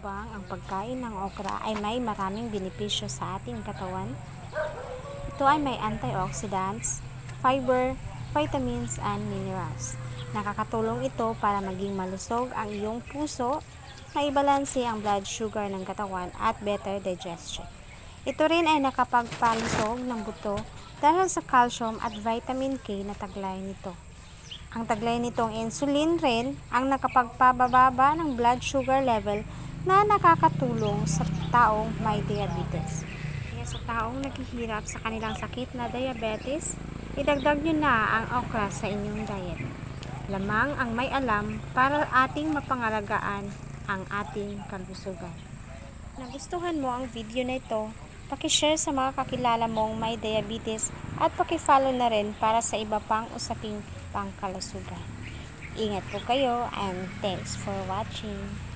Bang ang pagkain ng okra ay may maraming benepisyo sa ating katawan? Ito ay may antioxidants, fiber, vitamins, and minerals. Nakakatulong ito para maging malusog ang iyong puso, maibalanse ang blood sugar ng katawan at better digestion. Ito rin ay nakapagpalusog ng buto dahil sa calcium at vitamin K na taglay nito. Ang taglay nitong insulin rin ang nakapagpababa ng blood sugar level na nakakatulong sa taong may diabetes. Kaya sa taong naghihirap sa kanilang sakit na diabetes, idagdag nyo na ang okra sa inyong diet. Lamang ang may alam para ating mapangalagaan ang ating kalusugan. Nagustuhan mo ang video na ito, pakishare sa mga kakilala mong may diabetes at pakifollow na rin para sa iba pang usaping pangkalusugan. Ingat po kayo and thanks for watching.